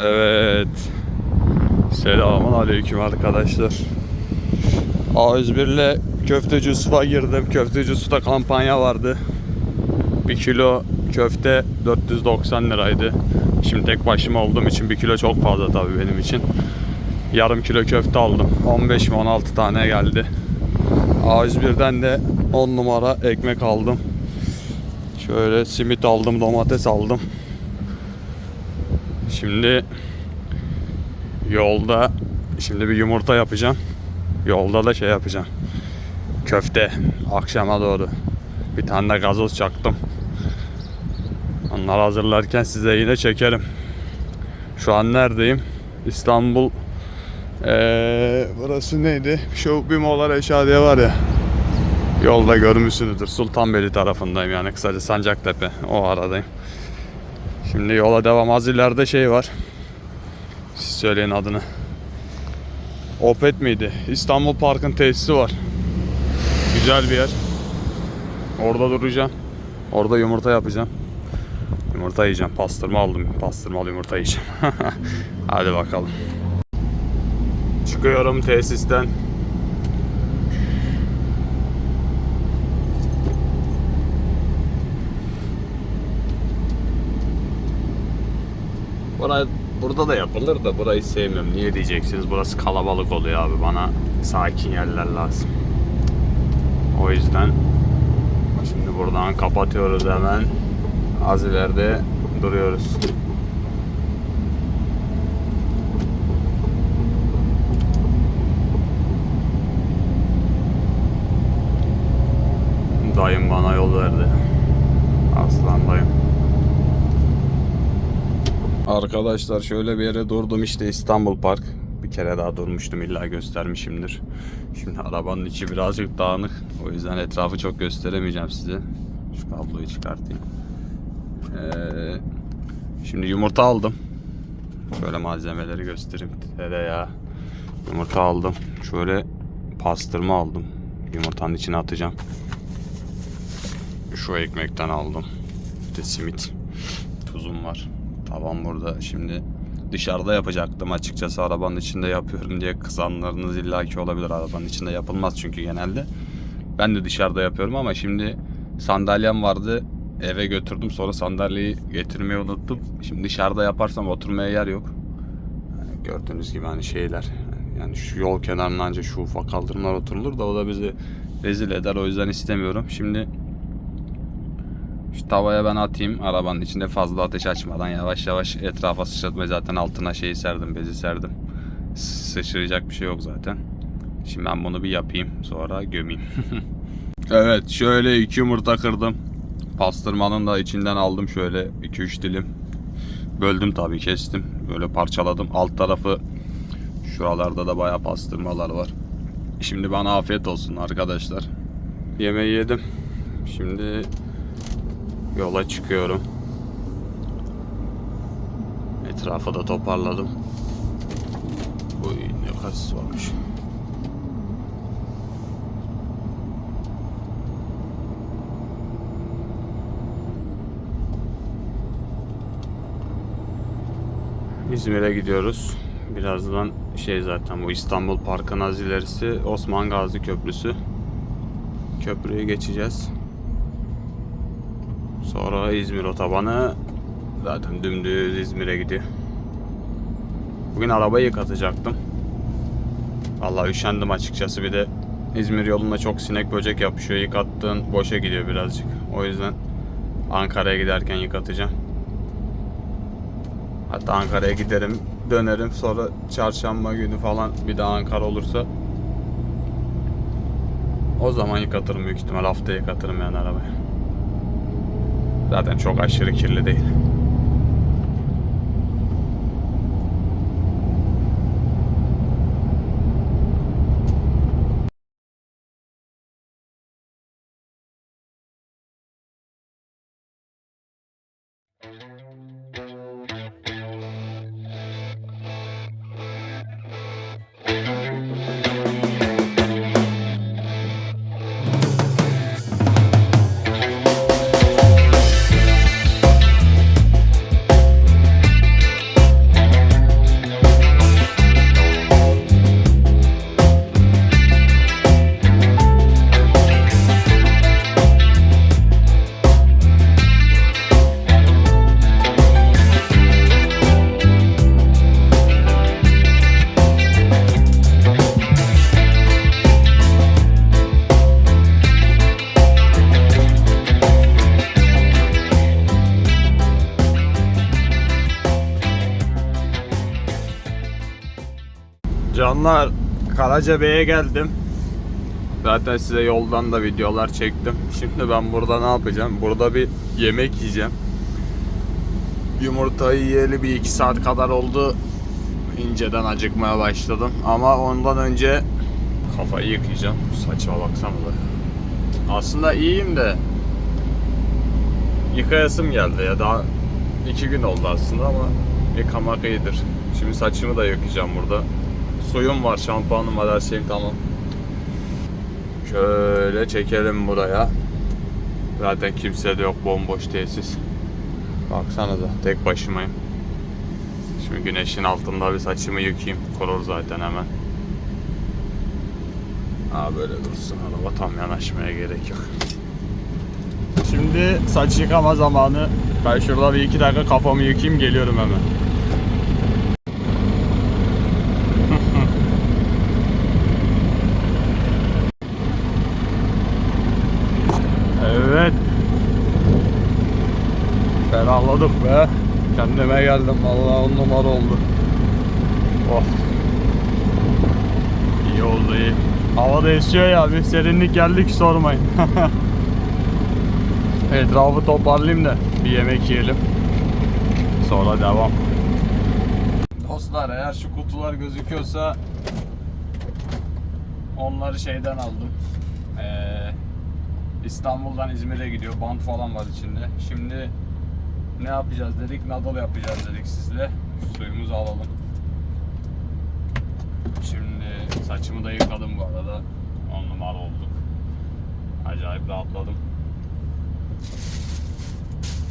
Evet. Selamun aleyküm arkadaşlar. A101 ile Köfteci Yusuf'a girdim. Köfteci Yusuf'ta kampanya vardı. 1 kilo köfte 490 liraydı. Şimdi tek başıma olduğum için 1 kilo çok fazla tabii benim için. Yarım kilo köfte aldım. 15 mi 16 tane geldi. A101'den de 10 numara ekmek aldım. Şöyle simit aldım, domates aldım. Şimdi yolda şimdi bir yumurta yapacağım. Yolda da şey yapacağım. Köfte akşama doğru. Bir tane de gazoz çaktım. Onları hazırlarken size yine çekerim. Şu an neredeyim? İstanbul ee, burası neydi? Şu bir mola Reşadiye var ya. Yolda görmüşsünüzdür. Sultanbeyli tarafındayım yani kısaca Sancaktepe. O aradayım. Şimdi yola devam. Az ileride şey var. Siz söyleyin adını. Opet miydi? İstanbul Park'ın tesisi var. Güzel bir yer. Orada duracağım. Orada yumurta yapacağım. Yumurta yiyeceğim. Pastırma aldım. Pastırmalı yumurta yiyeceğim. Hadi bakalım. Çıkıyorum tesisten. Bura, burada da yapılır da burayı sevmiyorum. Niye diyeceksiniz? Burası kalabalık oluyor abi. Bana sakin yerler lazım. O yüzden şimdi buradan kapatıyoruz hemen. Az ileride duruyoruz. Dayım bana yol verdi. Aslan dayım. Arkadaşlar şöyle bir yere durdum işte İstanbul Park. Bir kere daha durmuştum illa göstermişimdir. Şimdi arabanın içi birazcık dağınık. O yüzden etrafı çok gösteremeyeceğim size. Şu kabloyu çıkartayım. Ee, şimdi yumurta aldım. Şöyle malzemeleri göstereyim. Tereyağı, yumurta aldım. Şöyle pastırma aldım. Yumurtanın içine atacağım. Şu ekmekten aldım. Bir de simit. Tuzum var. Tavan burada. Şimdi dışarıda yapacaktım açıkçası arabanın içinde yapıyorum diye kızanlarınız illaki olabilir arabanın içinde yapılmaz çünkü genelde. Ben de dışarıda yapıyorum ama şimdi sandalyem vardı eve götürdüm sonra sandalyeyi getirmeyi unuttum. Şimdi dışarıda yaparsam oturmaya yer yok. Yani gördüğünüz gibi hani şeyler yani şu yol kenarına ancak şu ufak kaldırımlar oturulur da o da bizi rezil eder o yüzden istemiyorum. Şimdi şu tavaya ben atayım. Arabanın içinde fazla ateş açmadan yavaş yavaş etrafa sıçratmayı zaten altına şeyi serdim, bezi serdim. Sıçrayacak bir şey yok zaten. Şimdi ben bunu bir yapayım. Sonra gömeyim. evet şöyle iki yumurta kırdım. Pastırmanın da içinden aldım şöyle 2-3 dilim. Böldüm tabii kestim. Böyle parçaladım. Alt tarafı şuralarda da bayağı pastırmalar var. Şimdi bana afiyet olsun arkadaşlar. Yemeği yedim. Şimdi yola çıkıyorum. Etrafı da toparladım. Uy ne kasis varmış. İzmir'e gidiyoruz. Birazdan şey zaten bu İstanbul Park'ın az ilerisi Osman Gazi Köprüsü. Köprüyü geçeceğiz. Sonra İzmir otobanı zaten dümdüz İzmir'e gidiyor. Bugün arabayı yıkatacaktım. Vallahi üşendim açıkçası bir de İzmir yolunda çok sinek böcek yapışıyor. Yıkattığın boşa gidiyor birazcık. O yüzden Ankara'ya giderken yıkatacağım. Hatta Ankara'ya giderim, dönerim. Sonra çarşamba günü falan bir daha Ankara olursa o zaman yıkatırım büyük ihtimal. Haftaya yıkatırım yani arabayı. Zaten çok aşırı kirli değil. Canlar Karacabey'e geldim. Zaten size yoldan da videolar çektim. Şimdi ben burada ne yapacağım? Burada bir yemek yiyeceğim. Yumurtayı yiyeli bir iki saat kadar oldu. İnceden acıkmaya başladım. Ama ondan önce kafayı yıkayacağım. Saçma baksana da. Aslında iyiyim de yıkayasım geldi ya daha iki gün oldu aslında ama yıkamak iyidir. Şimdi saçımı da yıkayacağım burada. Suyum var, şampuanım var, her şeyim tamam. Şöyle çekelim buraya. Zaten kimse de yok, bomboş tesis. Baksanıza, tek başımayım. Şimdi güneşin altında bir saçımı yıkayayım. Korur zaten hemen. Aa böyle dursun araba tam yanaşmaya gerek yok. Şimdi saç yıkama zamanı. Ben şurada bir iki dakika kafamı yıkayayım geliyorum hemen. evet. Ferahladık be. Kendime geldim vallahi on numara oldu. Oh. İyi oldu iyi. Hava da esiyor ya bir serinlik geldik sormayın. Etrafı toparlayayım da bir yemek yiyelim. Sonra devam. Dostlar eğer şu kutular gözüküyorsa onları şeyden aldım. Ee, İstanbul'dan İzmir'e gidiyor. Bant falan var içinde. Şimdi ne yapacağız dedik? Nadal yapacağız dedik sizle. Suyumuzu alalım. Şimdi saçımı da yıkadım bu arada. 10 numara olduk. Acayip rahatladım.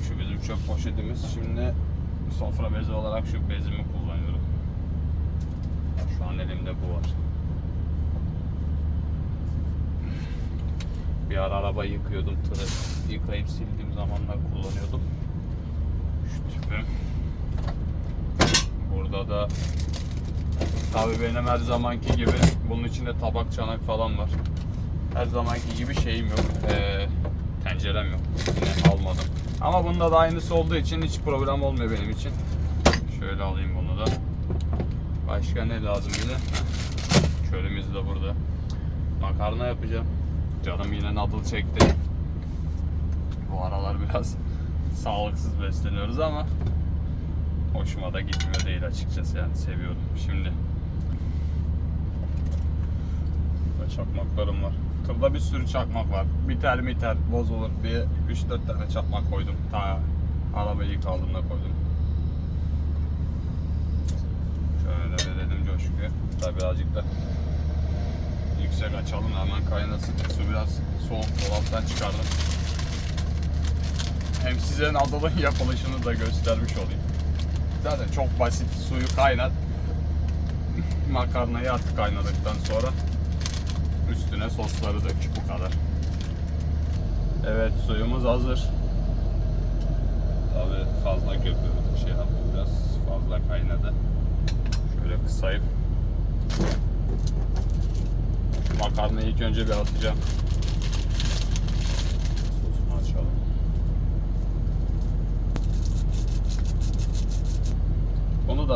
Şu bizim çöp poşetimiz. Şimdi sofra bezi olarak şu bezimi kullanıyorum. Şu an elimde bu var. Bir ara araba yıkıyordum. Tırı yıkayıp sildiğim zamanlar kullanıyordum. Tüpüm. Burada da Tabii benim her zamanki gibi bunun içinde tabak çanak falan var. Her zamanki gibi şeyim yok. Ee, tencerem yok. Yine almadım. Ama bunda da aynısı olduğu için hiç problem olmuyor benim için. Şöyle alayım bunu da. Başka ne lazım bize? Heh, Körümüz de burada. Makarna yapacağım. Canım yine nadıl çekti. Bu aralar biraz sağlıksız besleniyoruz ama hoşuma da gitmiyor değil açıkçası yani seviyorum. Şimdi Burada çakmaklarım var. Tırda bir sürü çakmak var. Biter biter bozulur diye 3-4 tane çakmak koydum. Ta arabayı ilk aldığımda koydum. Şöyle verelim coşkuyu. Tabi birazcık da yüksek açalım hemen kaynasın. Su biraz soğuk dolaptan çıkardım. Hem size nadalın yapılışını da göstermiş olayım. Zaten çok basit. Suyu kaynat. Makarnayı at kaynadıktan sonra üstüne sosları dök. Bu kadar. Evet suyumuz hazır. Tabi fazla köpürdük şey yaptı biraz fazla kaynadı. Şöyle kısayıp makarnayı ilk önce bir atacağım. Sosunu açalım.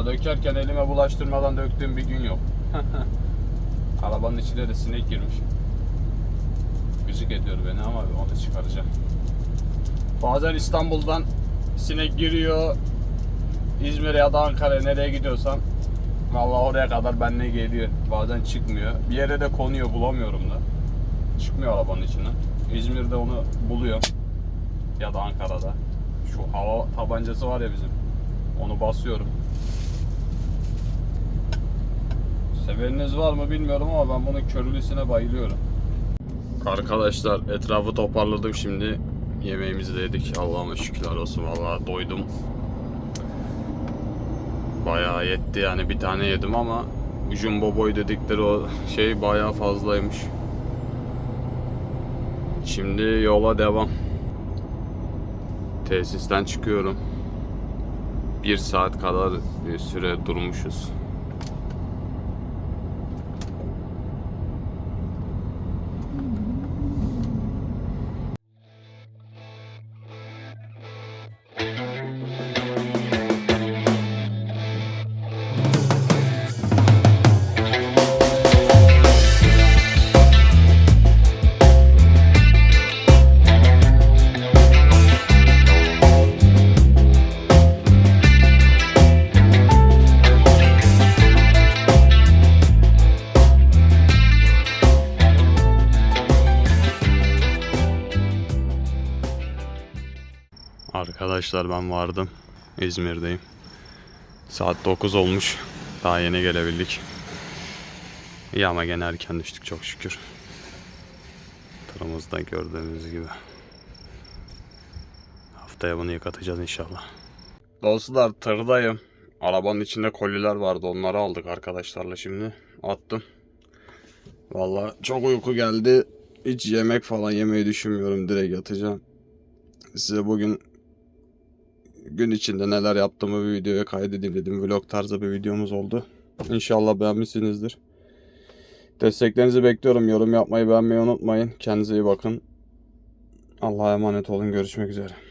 Dökerken elime bulaştırmadan döktüğüm bir gün yok. Arabanın içine de sinek girmiş. Gıcık ediyor beni ama onu çıkaracağım. Bazen İstanbul'dan sinek giriyor. İzmir'e ya da Ankara'ya nereye gidiyorsan Vallahi oraya kadar benimle geliyor. Bazen çıkmıyor. Bir yere de konuyor bulamıyorum da. Çıkmıyor arabanın içinden. İzmir'de onu buluyor. Ya da Ankara'da. Şu hava tabancası var ya bizim. Onu basıyorum. Severiniz var mı bilmiyorum ama ben bunun körülüsüne bayılıyorum. Arkadaşlar etrafı toparladım şimdi. Yemeğimizi de yedik. Allah'ıma şükürler olsun. Vallahi doydum. Bayağı yetti yani bir tane yedim ama jumbo boy dedikleri o şey bayağı fazlaymış. Şimdi yola devam. Tesisten çıkıyorum. Bir saat kadar bir süre durmuşuz. Arkadaşlar ben vardım. İzmir'deyim. Saat 9 olmuş. Daha yeni gelebildik. İyi ama gene erken düştük çok şükür. Tırımızda gördüğünüz gibi. Haftaya bunu yıkatacağız inşallah. Dostlar tırdayım. Arabanın içinde koliler vardı onları aldık arkadaşlarla şimdi. Attım. Vallahi çok uyku geldi. Hiç yemek falan yemeyi düşünmüyorum. Direkt yatacağım. Size bugün gün içinde neler yaptığımı bir videoya kaydedeyim dedim. Vlog tarzı bir videomuz oldu. İnşallah beğenmişsinizdir. Desteklerinizi bekliyorum. Yorum yapmayı beğenmeyi unutmayın. Kendinize iyi bakın. Allah'a emanet olun. Görüşmek üzere.